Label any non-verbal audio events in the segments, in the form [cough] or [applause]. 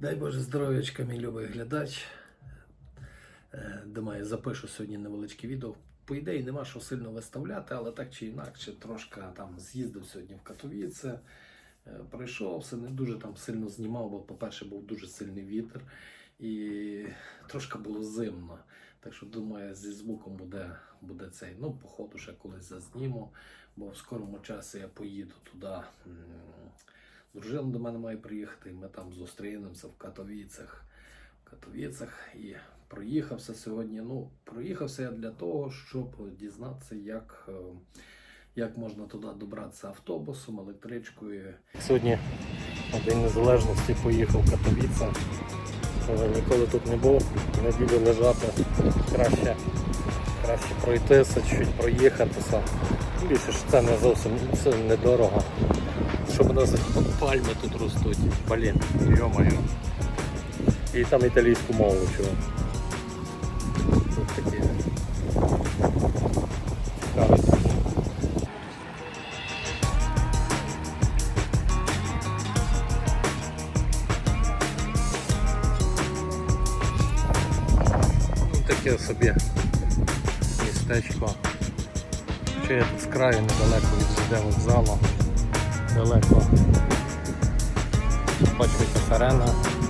Дай Боже здоров'ячка, мій любий глядач. Е, Думаю, запишу сьогодні невеличке відео. По ідеї нема що сильно виставляти, але так чи інакше, трошки там з'їздив сьогодні в Катовіце, е, пройшовся, не дуже там сильно знімав, бо, по-перше, був дуже сильний вітер і трошки було зимно. Так що думаю, зі звуком буде, буде цей. Ну, походу, ще колись зазніму, бо в скорому часі я поїду туди. Дружина до мене має приїхати, ми там зустрінемося в Катовіцях. В Катовіцях і проїхався сьогодні. Ну, проїхався я для того, щоб дізнатися, як, е, як можна туди добратися автобусом, електричкою. Сьогодні День Незалежності поїхав в Катовіце. Але ніколи тут не був. Неділю лежати краще, краще пройтися, чуть проїхатися. Більше ж це не зовсім недорого. Щоб у нас пальми тут ростуть. Блін, йо-моє. І там італійську мову чого. Тут такі цікаві. Таке собі містечко. Ще я тут з краю недалеко від ЖД вокзалу. Далеко. Бачите, сирена.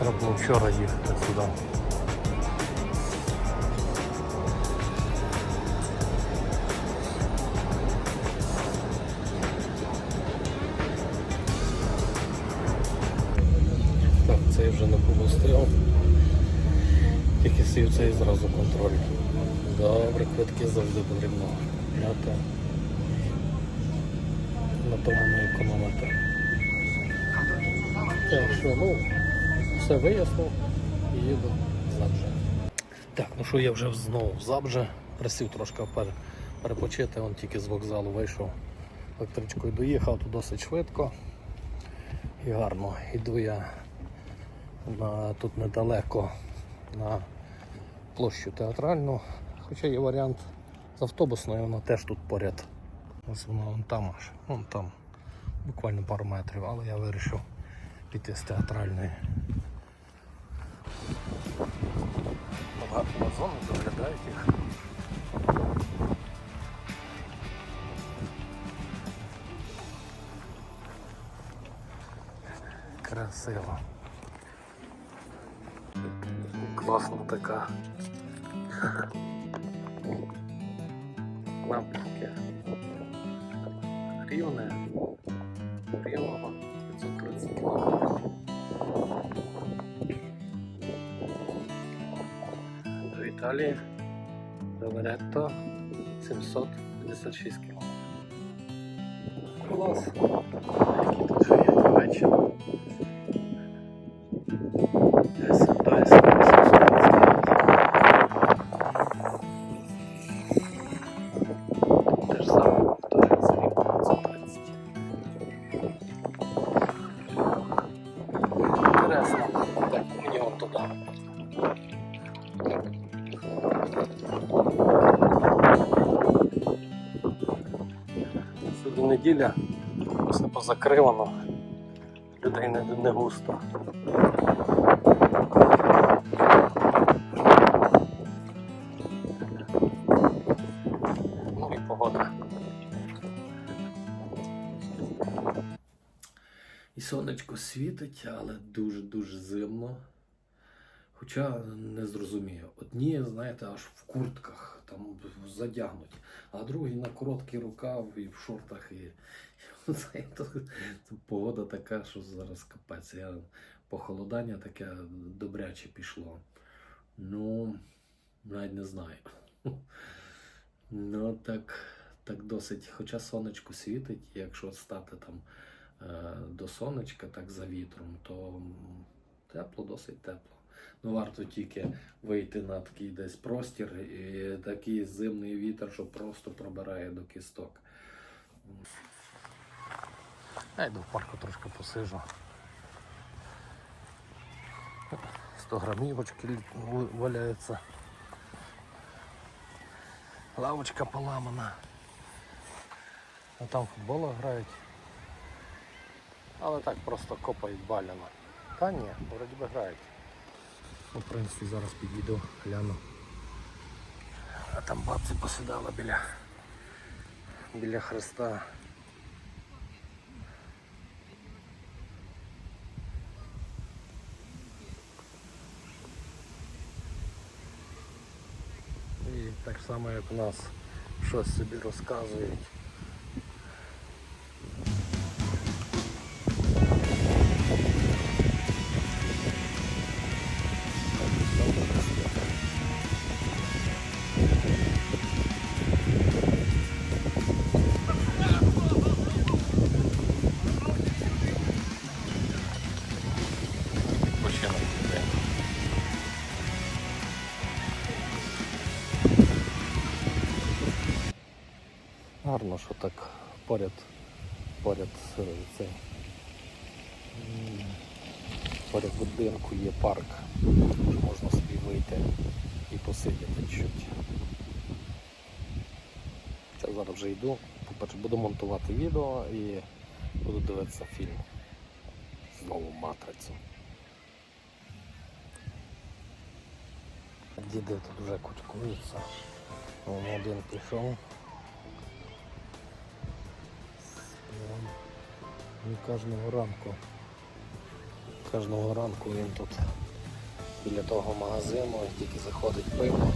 Треба було вчора їхати сюди. Так, це я вже не попустив. Тільки сів це і зразу контроль. Добре, квитки завжди потрібно мати. На тому не економити. Так що, ну, все вияснив і їду в Забже. Так, ну що я вже знову в Забже. Присів трошки перепочити, он тільки з вокзалу вийшов електричкою доїхав, тут досить швидко і гарно. Іду я на, тут недалеко на площу театральну. Хоча є варіант з автобусною, вона теж тут поряд. Ось вона вон там аж, вон там, буквально пару метрів, але я вирішив піти з театральної. Багато вазони доглядають їх. Красиво. Класна така. Лампочки. Рівне. Італії. До 756 км. Клас. Які тут ще є Німеччина. неділя, все позакривано, людей не, не густо. Ну і погода. І сонечко світить, але дуже-дуже зимно. Хоча не зрозумію. Одні, знаєте, аж в куртках там задягнуті, а другі на короткий рукав і в шортах. І, [laughs] це погода така, що зараз капець. Я, похолодання таке добряче пішло. Ну, навіть не знаю. [laughs] Ну, так, так досить. Хоча сонечко світить, якщо стати там е, до сонечка, так за вітром, то тепло, досить тепло. Ну, варто тільки вийти на такий десь простір і такий зимний вітер, що просто пробирає до кісток. Я йду в парку трошки посижу. 100 грамівочки валяються. Лавочка поламана. А там футбол грають. Але так просто копають баляно. Та ні, вроді би грають. Ну, в принципі, зараз підійду, гляну. А там бабці посідала біля, біля хреста. І так само, як у нас щось собі розказують. Що так поряд, поряд е, цей, поряд будинку є парк, що можна собі вийти і посидіти чуть. Я зараз вже йду. По-перше, буду монтувати відео і буду дивитися фільм. Знову матрицю. Діди тут вже кучкуються. Один пішов. Він кожного ранку. Кожного ранку він тут біля того магазину, тільки заходить пиво.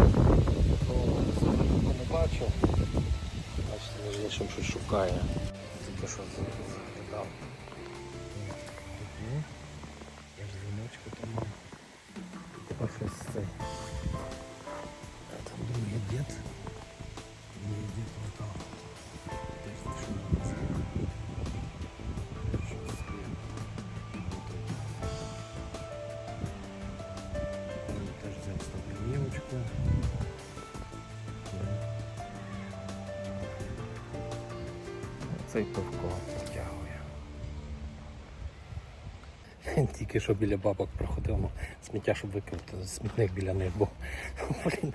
Ну, не бачу. Бачите, між іншим щось шукає. Тільки що заглядав. Я ж дзвіночку тримав. Тепер щось цей. Там другий дід. Цей пивко потягує. Тільки що біля бабок проходив, ну, сміття, щоб викинути, смітник біля них, бо блін,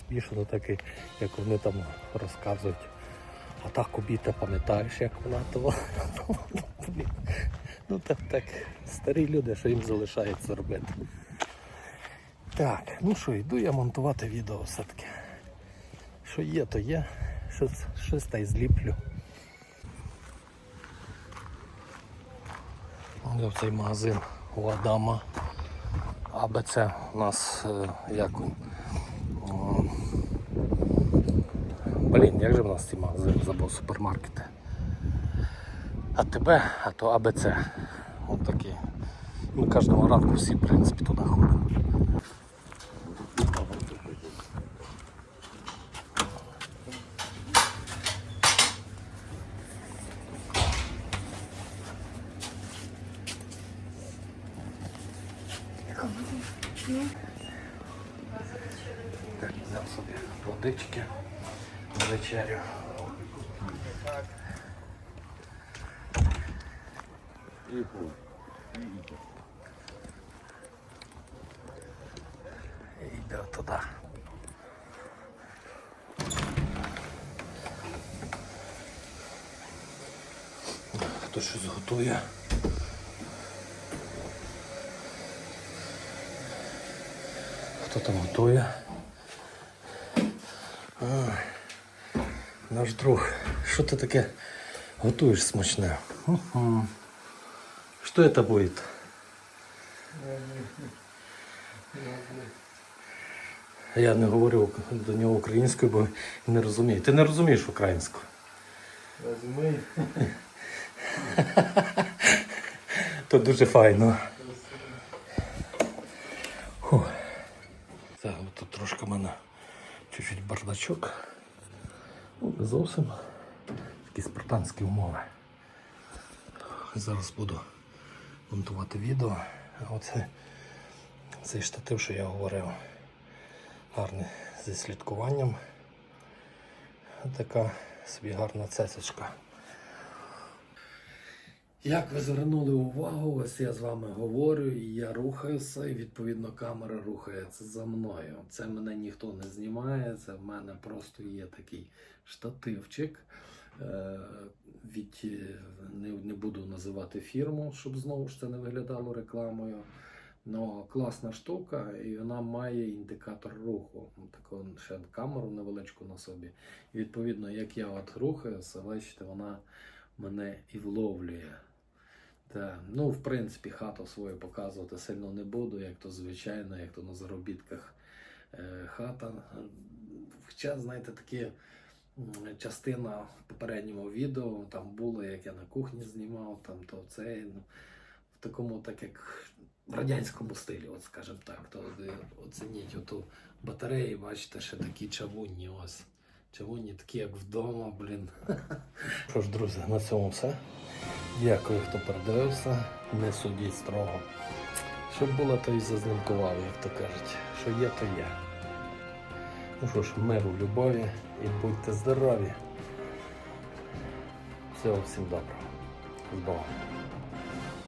смішно таке, як вони там розказують. А та кубіта, пам'ятаєш, як вона того. Ну так, так, старі люди, що їм залишається робити. Так, ну що, йду я монтувати відео все-таки. Що є, то є. Щось, щось та й зліплю. Я в цей магазин у Адама. АБЦ у нас е, як Блін, як же в нас ці магазини забув супермаркети. А тебе, а то АБЦ. Ось такі. Ми кожного ранку всі, в принципі, туди ходимо. Так, взяв собі водички на вечерю. І йде туди. Хто щось готує? Хто там готує? А, наш друг. Що ти таке готуєш смачне? Угу. Что это будет? Я не говорю до нього українською, бо не розумію. Ти не розумієш українську. Возьми. То дуже файно. Фу. Так, тут трошки мене чуть-чуть бардачок. Ну, не зовсім. Такі спартанські умови. Зараз буду монтувати відео. Оце цей штатив, що я говорив. Гарний зі слідкуванням. Така собі гарна цесочка. Як ви звернули увагу, ось я з вами говорю, і я рухаюся, і відповідно камера рухається за мною. Це мене ніхто не знімає, це в мене просто є такий штативчик. Е, Від, е, не, не буду називати фірму, щоб знову ж це не виглядало рекламою. Ну, класна штука, і вона має індикатор руху. Таку ще камеру невеличку на собі. І відповідно, як я от рухаюся, бачите, вона мене і вловлює. Так, ну, в принципі, хату свою показувати сильно не буду, як то звичайно, як то на заробітках е, хата. Хоча, знаєте, такі частина в попередньому відео там було, як я на кухні знімав, там то це ну, в такому, так як в радянському стилі, от скажімо так, то оцініть оту батареї, бачите, ще такі чавунні ось. Чавунні такі, як вдома, блін. Що ж, друзі, на цьому все. Дякую, хто передивився. Не судіть строго. Щоб було, то і зазнимкували, як то кажуть. Що є, то є. Ну що ж, миру, любові і будьте здорові. Всього всім доброго. З Богом.